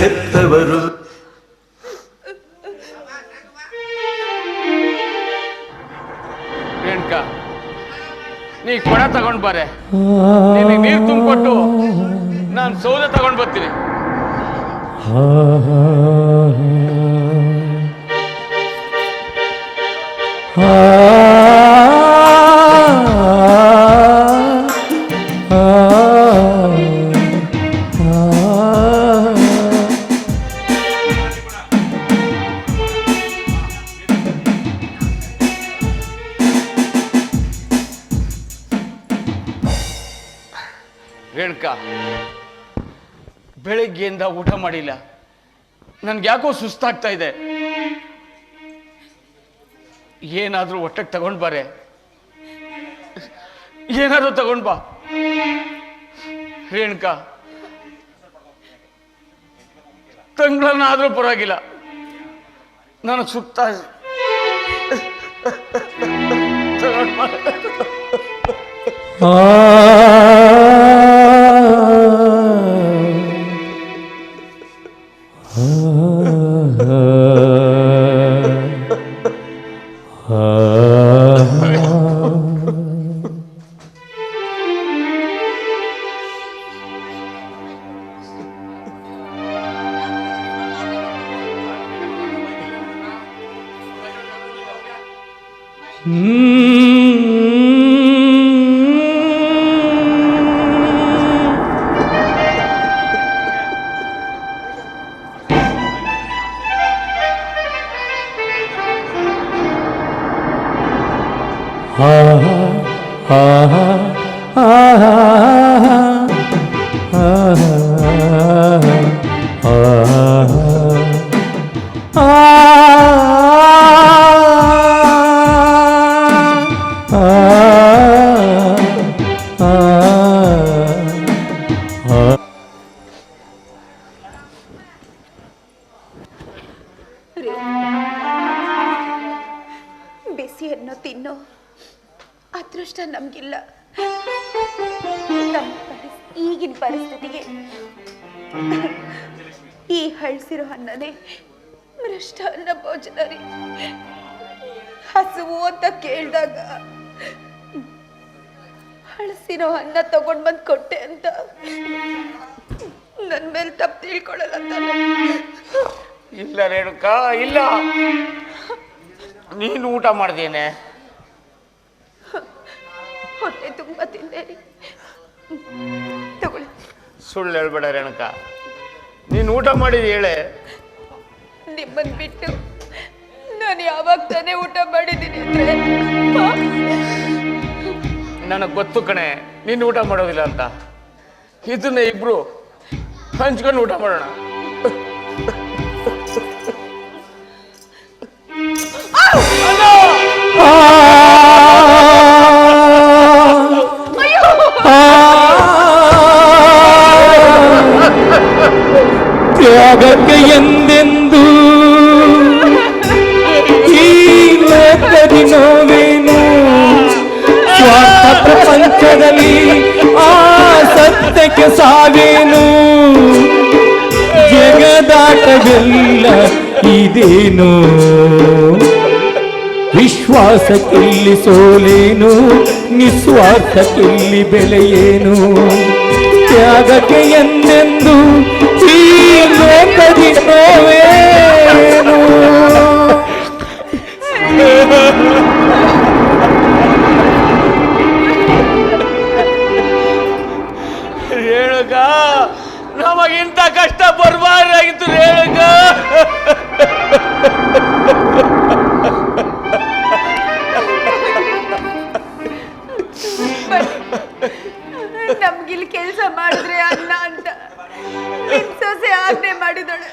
ಹೆತ್ತವರು. ರೇಣುಕ ನೀ ಕೊಡ ತಗೊಂಡ್ ಬಾರೆ. ನಿನಗೆ ನೀರು ತುಂಬಿಕೊಟ್ಟು ನಾನು ಸೌದೆ ತಗೊಂಡ್ ಬರ್ತೀನಿ. ರೇಣುಕ, ಬೆಳಿಗ್ಗೆಯಿಂದ ಊಟ ಮಾಡಿಲ್ಲ. ನನ್ಗೆ ಯಾಕೋ ಸುಸ್ತಾಗ್ತಾ ಇದೆ. ಏನಾದರೂ ಹೊಟ್ಟೆಗೆ ತಗೊಂಡ್ ಬಾರೆ. ಏನಾದ್ರೂ ತಗೊಂಡ್ ಬಾ. ರೇಣುಕ, ತಂಗಳನ್ನಾದ್ರೂ ಪರವಾಗಿಲ್ಲ. ನಾನು ಸುತ್ತ ಆ 嗯。ಬಿಸಿಯನ್ನು ತಿನ್ನೋ ಅದೃಷ್ಟ ನಮಗಿಲ್ಲ. ಈಗಿನ ಪರಿಸ್ಥಿತಿಗೆ ಈ ಹಳ್ಸಿರೋ ಅನ್ನನೇ ಮೃಷ್ಟ ಅನ್ನ ಭೋಜನ ಹಸುವು ಅಂತ ಕೇಳಿದಾಗ ಹಳಸಿರೋ ಅನ್ನ ತಗೊಂಡ್ ಬಂದ್ ಕೊಟ್ಟೆ ಅಂತ ನನ್ ಮೇಲೆ ತಪ್ಪು ತಿಳ್ಕೊಳ್ಳಲ್ಲ ಇಲ್ಲ ರೇಣುಕ, ಇಲ್ಲ. ನೀನು ಊಟ ಮಾಡ್ದೇನೆ? ತುಂಬ ತಗೊಳ್ಳಿ ಸುಳ್ಳು ಹೇಳ್ಬೇಡ ರೇಣುಕ. ನೀನು ಊಟ ಮಾಡಿದ ಹೇಳೆ. ನಿಮ್ಮನ್ ಬಿಟ್ಟು ನಾನು ಯಾವಾಗ ತಾನೇ ಊಟ ಮಾಡಿದ್ದೀನಿ ಅಂದ್ರೆ? ನನಗೆ ಗೊತ್ತು ಕಣೆ ನೀನು ಊಟ ಮಾಡೋದಿಲ್ಲ ಅಂತ. ಇದನ್ನ ಇಬ್ರು ಹಂಚ್ಕೊಂಡು ಊಟ ಮಾಡೋಣ. ಎಂದೆಂದು ಈ ನೋವೇನು? ಸ್ವಾರ್ಥ ಪ್ರಪಂಚದಲ್ಲಿ ಆ ಸತ್ಯಕ್ಕೆ ಸಾವೇನು? ಜಗದಾಟವೆಲ್ಲ ಇದೇನು? ವಿಶ್ವಾಸಕ್ಕಿಲ್ಲಿ ಸೋಲೇನು? ನಿಸ್ವಾರ್ಥಕ್ಕಿಲ್ಲಿ ಬೆಲೆಯೇನು? ತ್ಯಾಗಕ್ಕೆ ಎಂದೆಂದು ನಮಗಿಂತ ಕಷ್ಟ ಬರಬಾರ್ದಾಗಿತ್ತು ರೇಣುಕ. ನಮ್ಗಿಲ್ಲಿ ಕೆಲಸ ಮಾಡಿದ್ರೆ ಅನ್ನ ಅಂತ. ಸೊಸೆ ಆಜ್ಞೆ ಮಾಡಿದಳು